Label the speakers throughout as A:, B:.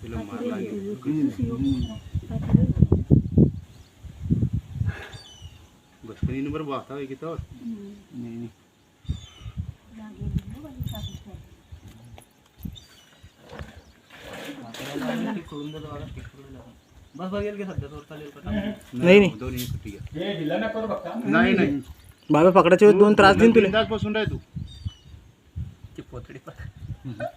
A: बचपनी number बात है किता
B: और नहीं
C: नहीं बस बगल के सद्दा तोड़ता ले पता नहीं
B: नहीं दो नहीं कुटी
A: ये ढीला ना करो बक्का
B: नहीं नहीं बाबा पकडाचे दोन त्रास देईन तुला
A: पासून राय तू
C: ते पोतडी पकड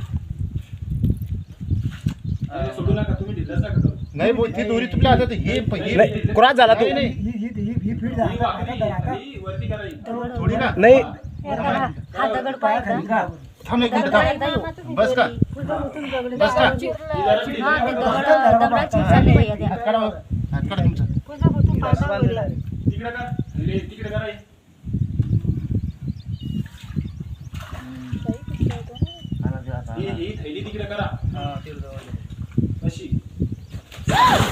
C: नाही
A: बोल ती दोरी तुमच्या हातात हे
B: नाही क्रॉस झाला तो
A: नाही,
B: ही
C: ही फिट झाली
A: थांब एक मिनिट थांब बस का? बस का?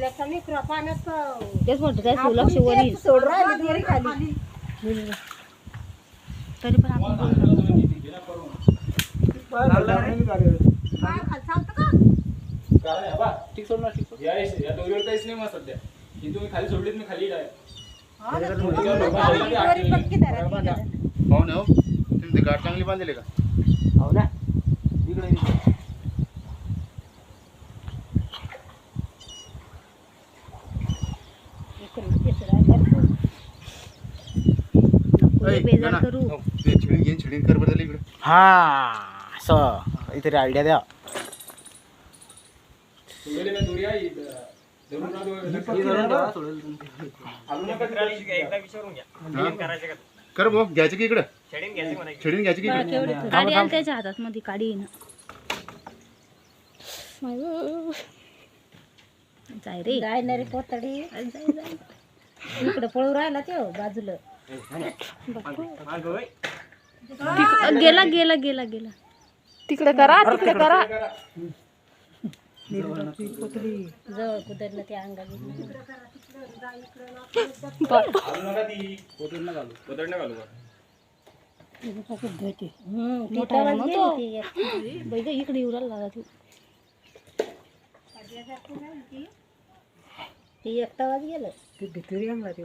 C: लेखनी पाण्यात तेच म्हणतो काय
A: आपण लक्ष वर येईल तेच सोडून
B: राहिली दोरी खाली तरी पण आपण बोलतो. हा, खाली
C: चालतं का ठीक
A: सोड ना ठीक
C: सोड या इस- या दोरीवर काहीच नाही मग सध्या ही तुम्ही खाली सोडलीत मी खाली डाय हा ना, थोडी दोरी- दोरी पक्की धरा, ती धरा.
A: पाहुणे हो तुम्ही ते गाठ चांगली बांधलेली का हो ना इकडे
B: इकडे. आयडिया
A: हो, द्या घ्यायचं की
C: त्याच्या हातात मध्ये काडी जाय रे रे पळू राहिला त्यो बाजूला गेला गेला गेला गेला
D: तिकडे करा तिकडे करा
C: जवळ कुदरलं ते अंगाली हम्म, बाई इकडे तू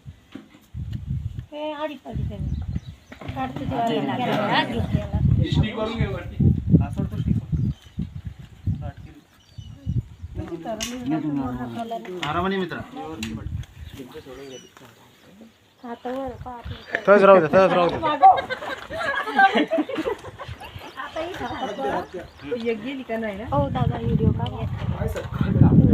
C: ए आड़ी पड़ी पे काटते जाओ ना क्या लग स्टिक करूंगे वरती आसर तो स्टिक
A: आरामाने मित्र
B: तच राहू दे तच राहू दे
D: गेली का नाही ना
A: हो दादा व्हिडिओ का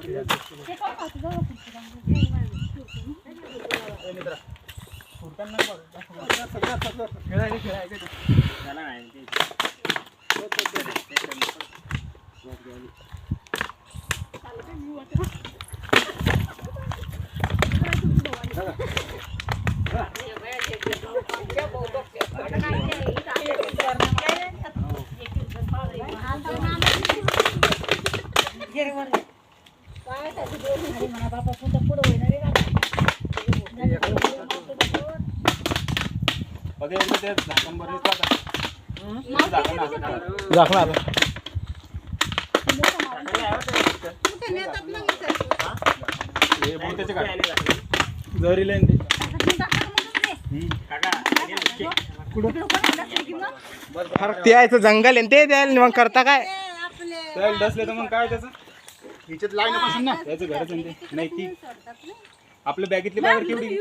D: Get it one. झाकण ते ते
B: आहे जंगल आहे ते द्यायला मग करता काय
E: डसले तर मग काय त्याचं
A: अपने लाईन पासून ना
E: त्याचं नाही ती बाहेर केवढी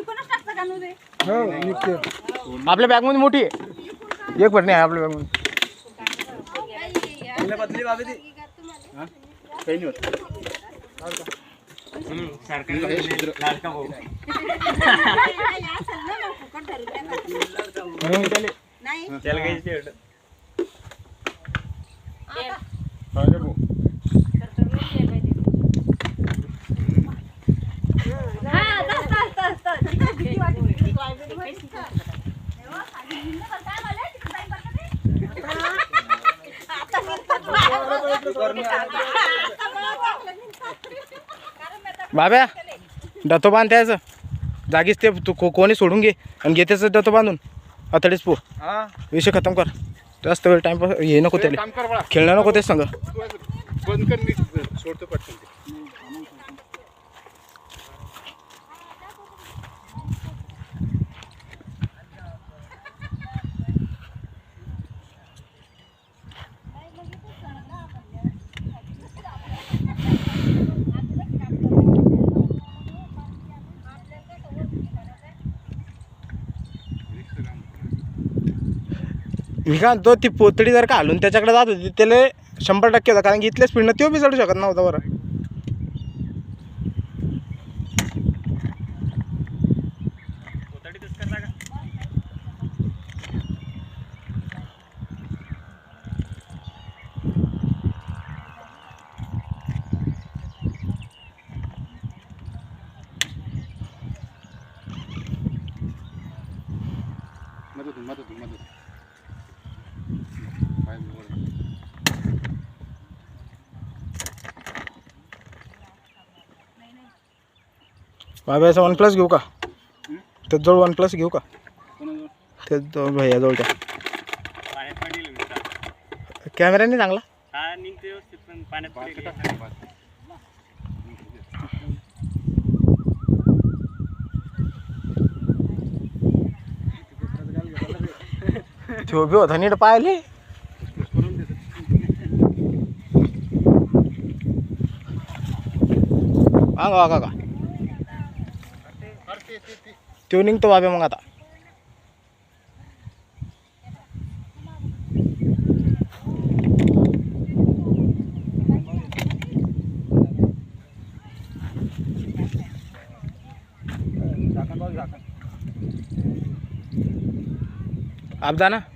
B: आपल्या बॅग मध्ये मोठी आहे एक बार नाही आपल्या बॅग मध्ये
E: बदली बाबी ती
A: काही नाही होत हम्म,
B: बाब्या डतो बांध त्याचं जागीच ते तू कोणी सोडून घे आणि घे त्याचं डतो बांधून अतडीच पो विषय खतम कर जास्त वेळ टाइमपास हे नको त्याला खेळणं नको ते सांग
A: बंद कर सोडतो पटकन
B: मी काय म्हणतो ती पोतडी जर का हलून त्याच्याकडे जात होती त्याला शंभर टक्के होता कारण की इथल्या स्पीडनं तो बी चढू शकत नव्हता बरं
A: भाई
B: ऐसा वन प्लस घे का तो जो वन प्लस घे का तो जो जो भैया त्याचजवळ कैमेरा नहीं चांगला तो भी होता नीट पाए आगा आगा का ट्यूनिंग तो वापे मंगा था आप जाना